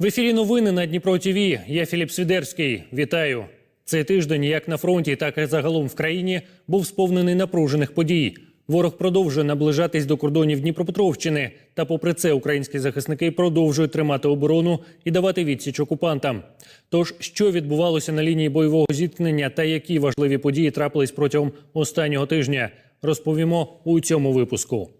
В ефірі новини на Дніпро ТВ. Я Філіп Свідерський. Вітаю. Цей тиждень, як на фронті, так і загалом в країні, був сповнений напружених подій. Ворог продовжує наближатись до кордонів Дніпропетровщини. Та, попри це, українські захисники продовжують тримати оборону і давати відсіч окупантам. Тож, що відбувалося на лінії бойового зіткнення та які важливі події трапились протягом останнього тижня, розповімо у цьому випуску.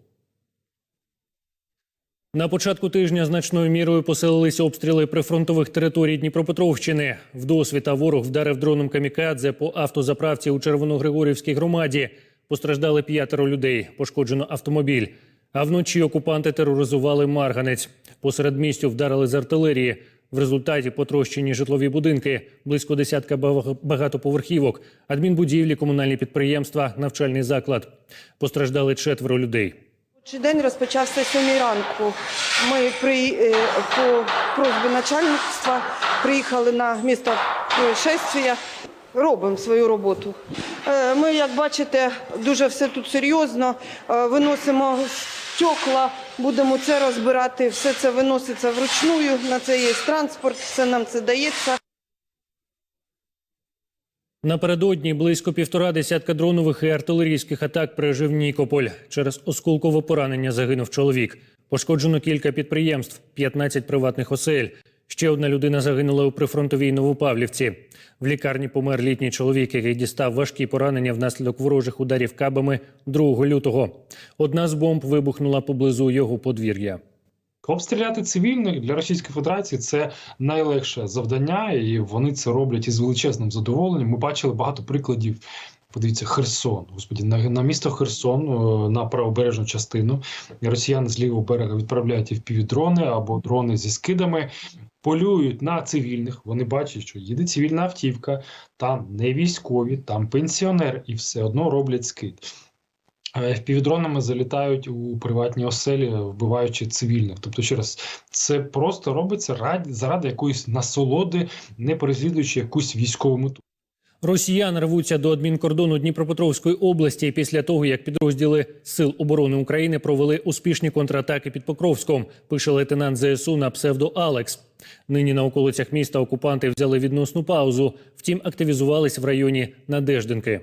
На початку тижня значною мірою посилилися обстріли прифронтових територій Дніпропетровщини. Вдосвіта ворог вдарив дроном камікадзе по автозаправці у Червоногригорівській громаді. Постраждали п'ятеро людей, пошкоджено автомобіль. А вночі окупанти тероризували Марганець. Посеред містю вдарили з артилерії. В результаті потрощені житлові будинки, близько десятка багатоповерхівок, адмінбудівлі, комунальні підприємства, навчальний заклад. Постраждали четверо людей. Робочий день розпочався 7 ранку. Ми при, е, по просьбі начальництва приїхали на місто происшествия. Робимо свою роботу. Е, Ми, як бачите, дуже все тут серйозно. Е, Виносимо стекла, будемо це розбирати. Все це виноситься вручную. На це є транспорт, все нам це дається. Напередодні близько півтора десятка дронових і артилерійських атак пережив Нікополь. Через осколкове поранення загинув чоловік. Пошкоджено кілька підприємств, 15 приватних осель. Ще одна людина загинула у прифронтовій Новопавлівці. В лікарні помер літній чоловік, який дістав важкі поранення внаслідок ворожих ударів кабами 2 лютого. Одна з бомб вибухнула поблизу його подвір'я. Обстріляти цивільних для Російської Федерації це найлегше завдання, і вони це роблять із величезним задоволенням. Ми бачили багато прикладів. Подивіться, Херсон, господі, на, на місто Херсон, е, на правобережну частину. Росіяни з лівого берега відправляють і впівдрони або дрони зі скидами, полюють на цивільних. Вони бачать, що їде цивільна автівка, там не військові, там пенсіонер, і все одно роблять скид. Е, Впівдронами залітають у приватні оселі, вбиваючи цивільних. Тобто, ще раз, це просто робиться раді, заради якоїсь насолоди, не переслідуючи якусь військову мету. Росіяни рвуться до адмінкордону Дніпропетровської області після того, як підрозділи Сил оборони України провели успішні контратаки під Покровськом, пише лейтенант ЗСУ на псевдо Алекс. Нині на околицях міста окупанти взяли відносну паузу, втім активізувались в районі Надеждинки.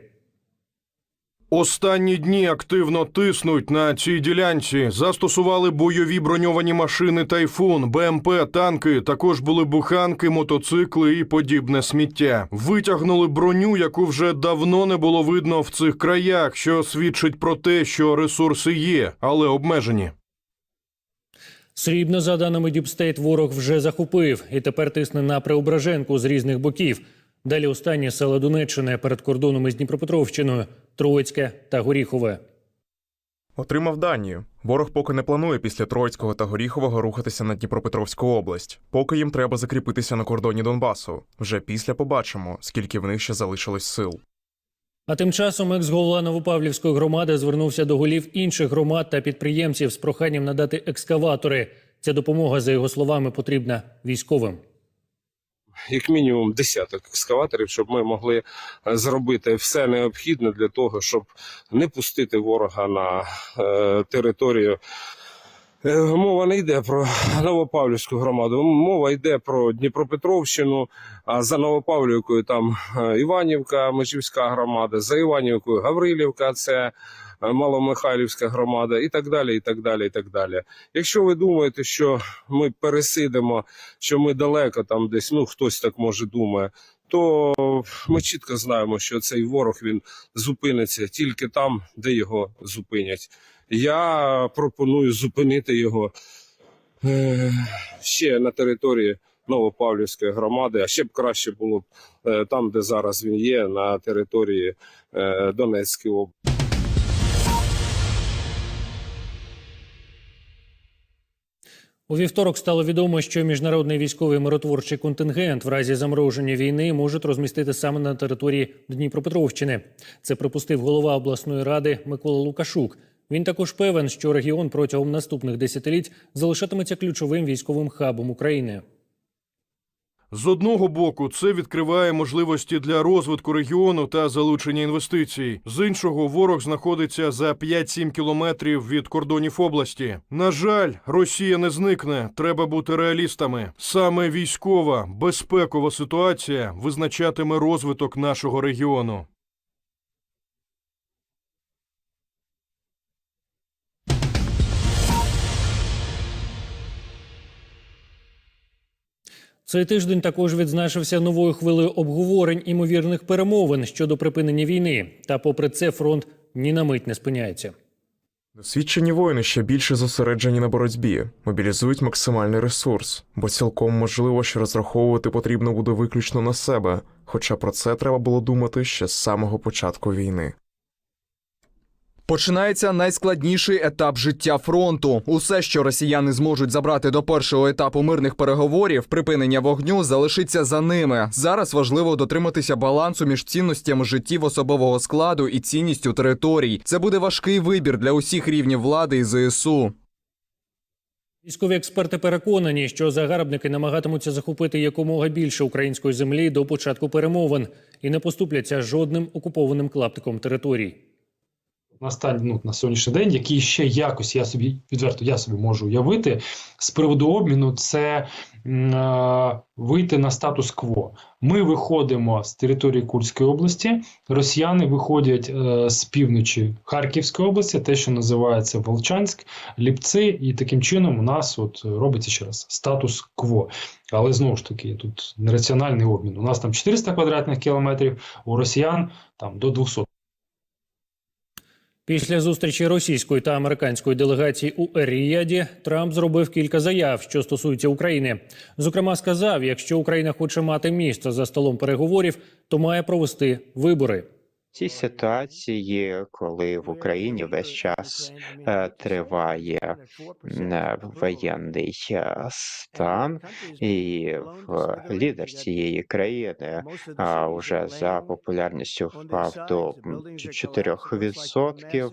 Останні дні активно тиснуть на цій ділянці. Застосували бойові броньовані машини Тайфун, БМП, танки. Також були буханки, мотоцикли і подібне сміття. Витягнули броню, яку вже давно не було видно в цих краях, що свідчить про те, що ресурси є, але обмежені. Срібно, за даними Діпстейт, ворог вже захопив і тепер тисне на Преображенку з різних боків. Далі останні села Донеччини перед кордоном із Дніпропетровщиною, Троїцьке та Горіхове. Отримав дані. Ворог поки не планує після Троїцького та Горіхового рухатися на Дніпропетровську область. Поки їм треба закріпитися на кордоні Донбасу. Вже після побачимо, скільки в них ще залишилось сил. А тим часом екс-голова Новопавлівської громади звернувся до голів інших громад та підприємців з проханням надати екскаватори. Ця допомога, за його словами, потрібна військовим. Як мінімум десяток екскаваторів, щоб ми могли е, зробити все необхідне для того, щоб не пустити ворога на е, територію. Е, Мова не йде про Новопавлівську громаду, мова йде про Дніпропетровщину, а за Новопавлівкою там е, Іванівка, Межівська громада, за Іванівкою Гаврилівка, це Маломихайлівська громада і так далі. і так далі, і так далі. Якщо ви думаєте, що ми пересидимо, що ми далеко там десь, ну хтось так може думає, то ми чітко знаємо, що цей ворог він зупиниться тільки там, де його зупинять. Я пропоную зупинити його е, ще на території Новопавлівської громади, а ще б краще було б е, там, де зараз він є, на території е, Донецької області. У вівторок стало відомо, що міжнародний військовий миротворчий контингент в разі замороження війни можуть розмістити саме на території Дніпропетровщини. Це припустив голова обласної ради Микола Лукашук. Він також певен, що регіон протягом наступних десятиліть залишатиметься ключовим військовим хабом України. З одного боку, це відкриває можливості для розвитку регіону та залучення інвестицій. З іншого, ворог знаходиться за 5-7 кілометрів від кордонів області. На жаль, Росія не зникне. Треба бути реалістами. Саме військова безпекова ситуація визначатиме розвиток нашого регіону. Цей тиждень також відзначився новою хвилею обговорень імовірних перемовин щодо припинення війни. Та, попри це, фронт ні на мить не спиняється. Досвідчені воїни ще більше зосереджені на боротьбі, мобілізують максимальний ресурс, бо цілком можливо, що розраховувати потрібно буде виключно на себе, хоча про це треба було думати ще з самого початку війни. Починається найскладніший етап життя фронту. Усе, що росіяни зможуть забрати до першого етапу мирних переговорів, припинення вогню залишиться за ними. Зараз важливо дотриматися балансу між цінностями життів особового складу і цінністю територій. Це буде важкий вибір для усіх рівнів влади і ЗСУ. Військові експерти переконані, що загарбники намагатимуться захопити якомога більше української землі до початку перемовин і не поступляться жодним окупованим клаптиком територій. На стан, ну, на сьогоднішній день, який ще якось я собі відверто я собі можу уявити з приводу обміну, це е, вийти на статус-кво. Ми виходимо з території Курської області, росіяни виходять е, з півночі Харківської області, те, що називається Волчанськ, Ліпці, і таким чином у нас от робиться ще раз статус-кво. Але знову ж таки, тут нераціональний обмін. У нас там 400 квадратних кілометрів, у росіян там до 200. Після зустрічі російської та американської делегації у Ер-Ріяді Трамп зробив кілька заяв, що стосуються України. Зокрема, сказав, якщо Україна хоче мати місце за столом переговорів, то має провести вибори. В цій ситуації, коли в Україні весь час е, триває е, воєнний е, стан, і лідер цієї країни вже за популярністю впав до м, 4%.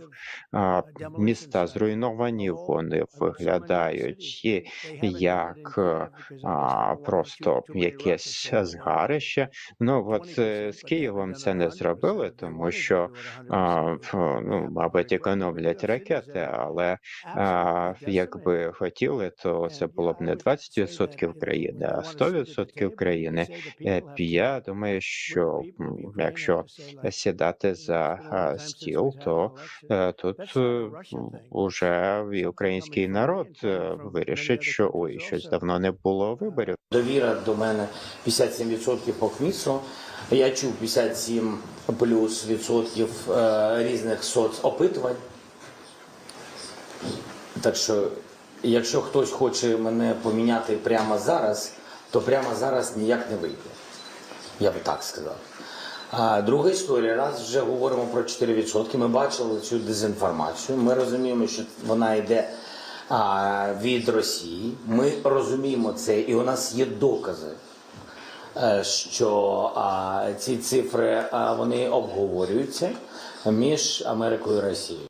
Міста зруйновані, вони виглядають як просто якесь згарище. Ну от з Києвом це не зробили, тому що а, ну, мабуть, економлять ракети, але якби хотіли, то це було б не 20% країни, а 100% країни. Е, Я думаю, що якщо сідати за стіл, то е, тут е, уже і український народ е, вирішить, що ой, щось давно не було виборів. Довіра до мене 57% по КМІСу. Я чув 57 плюс відсотків е, різних соцопитувань. Так що, якщо хтось хоче мене поміняти прямо зараз, то прямо зараз ніяк не вийде. Я би так сказав. Друга історія, раз вже говоримо про 4%, ми бачили цю дезінформацію. Ми розуміємо, що вона йде від Росії. Ми розуміємо це, і у нас є докази, що ці цифри вони обговорюються між Америкою і Росією.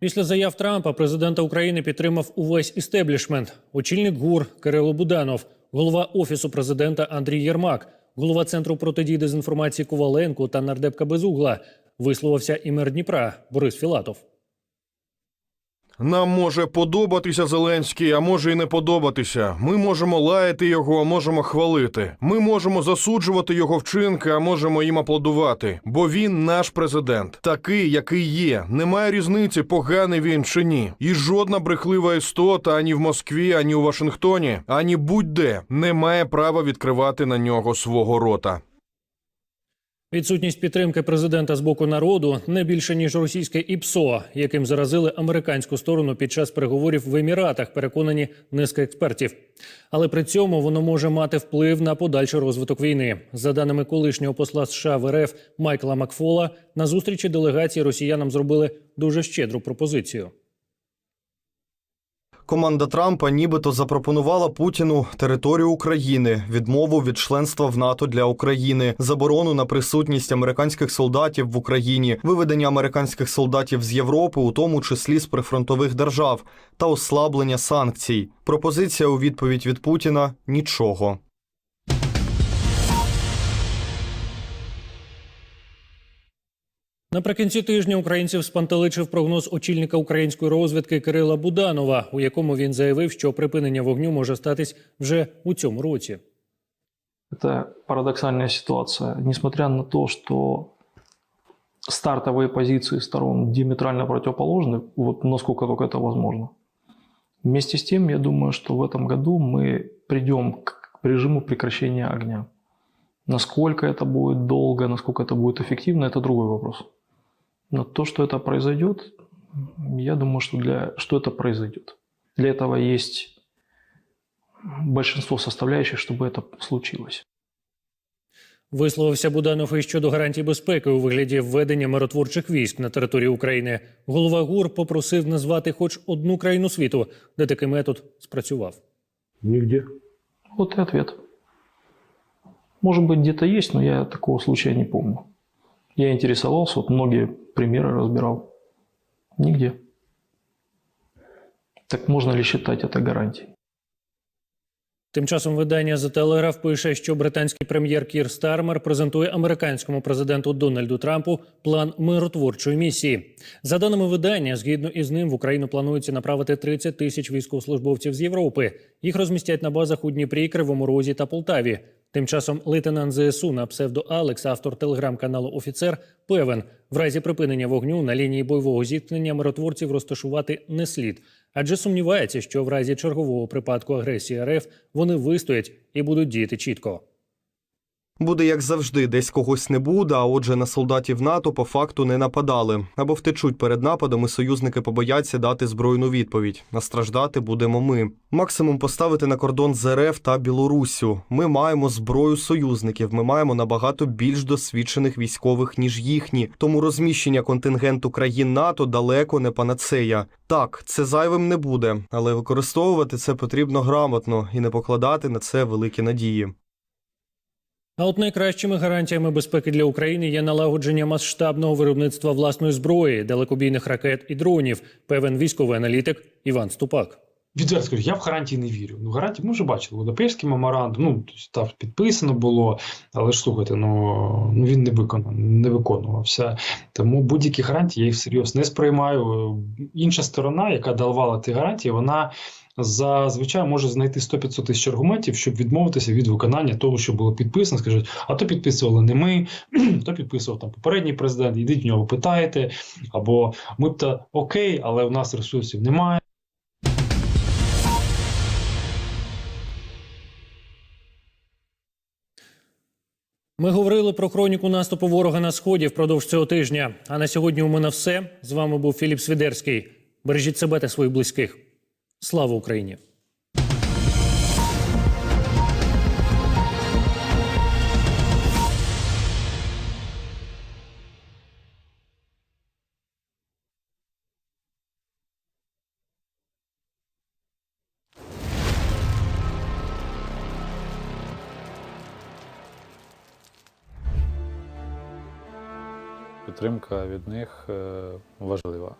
Після заяв Трампа президента України підтримав увесь істеблішмент. Очільник ГУР Кирило Буданов, голова офісу президента Андрій Єрмак, голова центру протидії дезінформації Коваленко та нардепка Безугла. Висловився і мер Дніпра Борис Філатов. Нам може подобатися Зеленський, а може і не подобатися. Ми можемо лаяти його, а можемо хвалити. Ми можемо засуджувати його вчинки, а можемо їм аплодувати. Бо він наш президент, такий, який є. Немає різниці, поганий він чи ні. І жодна брехлива істота ані в Москві, ані у Вашингтоні, ані будь-де не має права відкривати на нього свого рота. Відсутність підтримки президента з боку народу не більше ніж російське ІПСО, яким заразили американську сторону під час переговорів в Еміратах, переконані низка експертів. Але при цьому воно може мати вплив на подальший розвиток війни. За даними колишнього посла США в РФ Майкла Макфола, на зустрічі делегації росіянам зробили дуже щедру пропозицію. Команда Трампа нібито запропонувала Путіну територію України, відмову від членства в НАТО для України, заборону на присутність американських солдатів в Україні, виведення американських солдатів з Європи, у тому числі з прифронтових держав, та ослаблення санкцій. Пропозиція у відповідь від Путіна нічого. Наприкінці тижня українців спантеличив прогноз очільника української розвідки Кирила Буданова, у якому він заявив, що припинення вогню може статись вже у цьому році. Это парадоксальная ситуация. Несмотря на то, что стартовые позиции сторон диаметрально противоположны, вот насколько только это возможно. Вместе с тем, я думаю, что в этом году мы придем к режиму прекращения огня. Насколько это будет долго, насколько это будет эффективно, это другой вопрос. Но то, что это произойдет, я думаю, что, для, что это произойдет. Для этого есть большинство составляющих, чтобы это случилось. Висловився Буданов і щодо гарантій безпеки у вигляді введення миротворчих військ на території України. Голова ГУР попросив назвати хоч одну країну світу, де такий метод спрацював. Нигде. Вот и ответ. Может быть, где-то есть, но я такого случая не помню. Я интересовался, вот многие примеры разбирал. Нигде. Так можно ли считать это гарантией? Тим часом видання The Telegraph пише, що британський прем'єр Кір Стармер презентує американському президенту Дональду Трампу план миротворчої місії. За даними видання, згідно із ним в Україну планується направити 30 тисяч військовослужбовців з Європи. Їх розмістять на базах у Дніпрі, Кривому Розі та Полтаві. Тим часом лейтенант ЗСУ на псевдо Алекс, автор телеграм-каналу Офіцер, певен, в разі припинення вогню на лінії бойового зіткнення миротворців розташувати не слід, адже сумнівається, що в разі чергового припадку агресії РФ вони вистоять і будуть діяти чітко. Буде як завжди, десь когось не буде, а отже, на солдатів НАТО по факту не нападали. Або втечуть перед нападом, і союзники побояться дати збройну відповідь. А страждати будемо ми. Максимум поставити на кордон з РФ та Білоруссю. Ми маємо зброю союзників. Ми маємо набагато більш досвідчених військових ніж їхні. Тому розміщення контингенту країн НАТО далеко не панацея. Так, це зайвим не буде, але використовувати це потрібно грамотно і не покладати на це великі надії. А от найкращими гарантіями безпеки для України є налагодження масштабного виробництва власної зброї, далекобійних ракет і дронів. Певен військовий аналітик Іван Ступак. Відверто скажу, я в гарантії не вірю. Ну, гарантії ми вже бачили. Будапештський меморандум, ну там підписано було, але ж слухайте, ну, ну він не виконав, не виконувався. Тому будь-які гарантії я їх всерйоз не сприймаю. Інша сторона, яка давала ті гарантії, вона зазвичай може знайти 100-500 тисяч аргументів, щоб відмовитися від виконання того, що було підписано. Скажуть, а то підписували не ми, то підписував там попередній президент. Ідіть в нього питаєте, або ми б то окей, але у нас ресурсів немає. Ми говорили про хроніку наступу ворога на сході впродовж цього тижня. А на сьогодні у мене все. З вами був Філіп Свідерський. Бережіть себе та своїх близьких. Слава Україні! Підтримка від них е, важлива.